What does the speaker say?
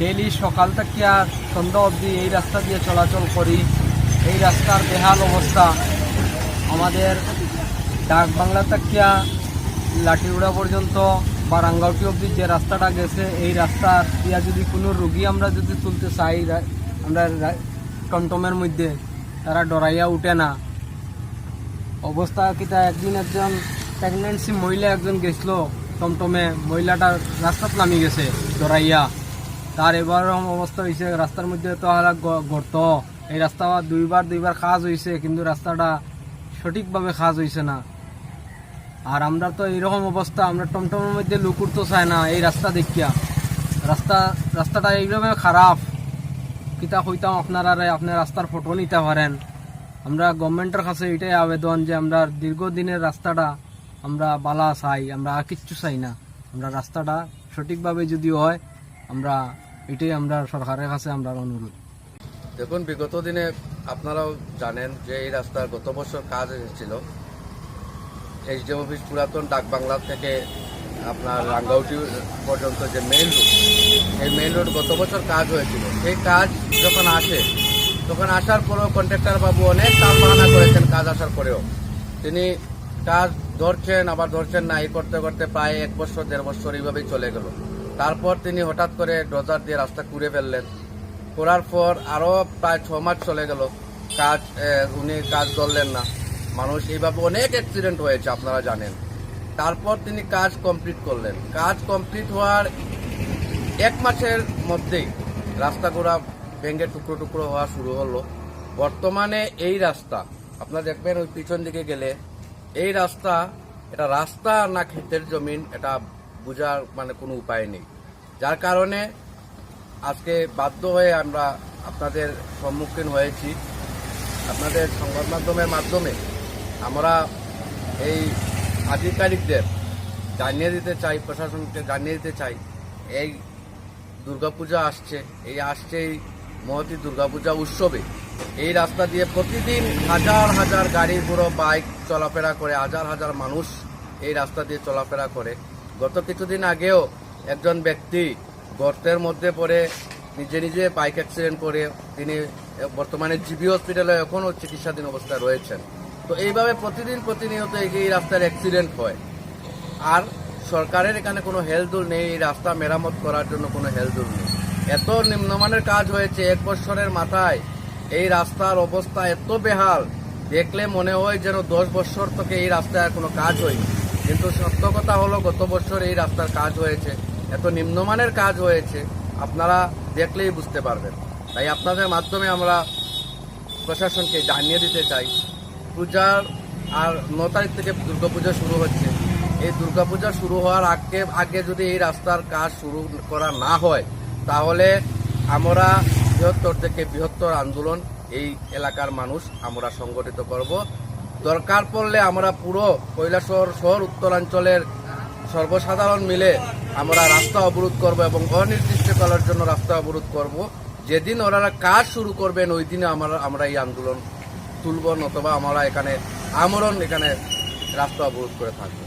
Daily সকাল থেকে আর সন্ধ্যা অবধি এই রাস্তা দিয়ে চলাচল করি। এই রাস্তার বেহাল অবস্থা। আমাদের ডাক বাংলা থেকে লাঠিউড়া পর্যন্ত বা রাঙ্গাউটি অবধি যে রাস্তাটা গেছে, এই রাস্তা দিয়া যদি কোনো রুগী আমরা যদি তুলতে চাই, আমরা টমটমের মধ্যে, তারা ডরাইয়া উঠে না। অবস্থা কিতা একদিন একজন প্রেগনেন্সি মহিলা একজন গেছিল, টমটমে মহিলাটা রাস্তাত নামি গেছে, ডরাইয়া। তার এবার অবস্থা হয়েছে রাস্তার মধ্যে তো গ- গর্ত। এই রাস্তা দুইবার দুইবার কাজ হয়েছে কিন্তু রাস্তাটা সঠিকভাবে কাজ হয়েছে না। আর আমরা তো এইরকম অবস্থা, আমরা টমটমের মধ্যে লুকুর তো চাই না, এই রাস্তা দেখিয়া। রাস্তা, রাস্তাটা এইভাবে খারাপ। কিতা কইতাম আপনারা আপনার রাস্তার ফটো নিতে পারেন। আমরা গভর্নমেন্টের কাছে এটাই আবেদন যে আমরা দীর্ঘদিনের রাস্তাটা আমরা বালা চাই, আমরা আর কিচ্ছু চাই না। আমরা রাস্তাটা সঠিকভাবে যদি হয়, আমরা এটাই আমরা সরকারের কাছে আমরা অনুরোধ। দেখুন, বিগত দিনে আপনারাও জানেন যে এই রাস্তার গত বছর কাজ এসেছিল। এইচডি অফিস পুরাতন ডাক বাংলা থেকে আপনার রাঙ্গাউটি পর্যন্ত যে মেইন রোড এই মেইন রোড গত বছর কাজ হয়েছিল। সেই কাজ যখন আসে, তখন আসার পরেও কন্ট্রাক্টর বাবু অনেক তাল বাহানা করেছেন কাজ আসার পরেও। তিনি কাজ ধরছেন, আবার ধরছেন না, এই করতে করতে প্রায় এক বছর, দেড় বছর এইভাবেই চলে গেল। তারপর তিনি হঠাৎ করে ডজার দিয়ে রাস্তা কুড়ে ফেললেন। করার পর আরও প্রায় ছ মাস চলে গেল। কাজ উনি কাজ ধরলেন না। মানুষ এইভাবে অনেক অ্যাক্সিডেন্ট হয়েছে, আপনারা জানেন। তারপর তিনি কাজ কমপ্লিট করলেন। কাজ কমপ্লিট হওয়ার এক মাসের মধ্যেই রাস্তাগুলা ভেঙে টুকরো টুকরো হওয়া শুরু হলো। বর্তমানে এই রাস্তা, আপনারা দেখবেন ওই পিছন দিকে গেলে, এই রাস্তা, এটা রাস্তা না ক্ষেতের জমিন, এটা বোঝার মানে কোনো উপায় নেই। যার কারণে আজকে বাধ্য হয়ে আমরা আপনাদের সম্মুখীন হয়েছি। আপনাদের সংবাদ মাধ্যমের মাধ্যমে আমরা এই আধিকারিকদের জানিয়ে দিতে চাই, প্রশাসনকে জানিয়ে দিতে চাই, এই দুর্গাপূজা আসছে, এই আসছে এই মহতি দুর্গাপূজা উৎসবে। এই রাস্তা দিয়ে প্রতিদিন হাজার হাজার গাড়ি, ঘোড়ো, বাইক চলাফেরা করে, হাজার হাজার মানুষ এই রাস্তা দিয়ে চলাফেরা করে। গত কিছুদিন আগেও একজন ব্যক্তি গর্তের মধ্যে পড়ে, নিজে নিজে বাইক অ্যাক্সিডেন্ট করে, তিনি বর্তমানে জিবি হসপিটালে এখনও চিকিৎসাধীন অবস্থায় রয়েছেন। তো এইভাবে প্রতিদিন প্রতিনিয়ত এই রাস্তার অ্যাক্সিডেন্ট হয়। আর সরকারের এখানে কোনো হেলদুল নেই, এই রাস্তা মেরামত করার জন্য কোনো হেলদুল নেই। এত নিম্নমানের কাজ হয়েছে, এক বছরের মাথায় এই রাস্তার অবস্থা এত বেহাল। দেখলে মনে হয় যেন দশ বছর থেকে এই রাস্তায় কোনো কাজ হয়নি। কিন্তু সত্য কথা হলো গত বছর এই রাস্তার কাজ হয়েছে। এত নিম্নমানের কাজ হয়েছে, আপনারা দেখলেই বুঝতে পারবেন। তাই আপনাদের মাধ্যমে আমরা প্রশাসনকে জানিয়ে দিতে চাই, পূজার আর ন তারিখ থেকে দুর্গাপূজা শুরু হচ্ছে। এই দুর্গাপূজা শুরু হওয়ার আগে আগে যদি এই রাস্তার কাজ শুরু করা না হয়, তাহলে আমরা বৃহত্তর থেকে বৃহত্তর আন্দোলন এই এলাকার মানুষ আমরা সংগঠিত করব। দরকার পড়লে আমরা পুরো কৈলাসহর শহর, উত্তরাঞ্চলের সর্বসাধারণ মিলে আমরা রাস্তা অবরোধ করব এবং অনির্দিষ্টকালের জন্য রাস্তা অবরোধ করব। যেদিন ওনারা কাজ শুরু করবেন, ওই দিনে আমরা আমরা এই আন্দোলন তুলব, নতবা আমরা এখানে আমরণ, এখানে রাস্তা অবরোধ করে থাকব।